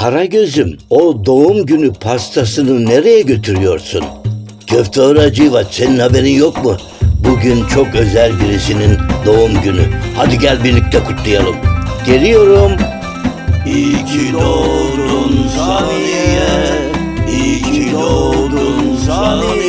Karagöz'üm o doğum günü pastasını nereye götürüyorsun? Köfte Hacivat senin haberin yok mu? Bugün çok özel birisinin doğum günü. Hadi gel birlikte kutlayalım. Geliyorum. İyi ki doğdun saniye. İyi ki doğdun saniye.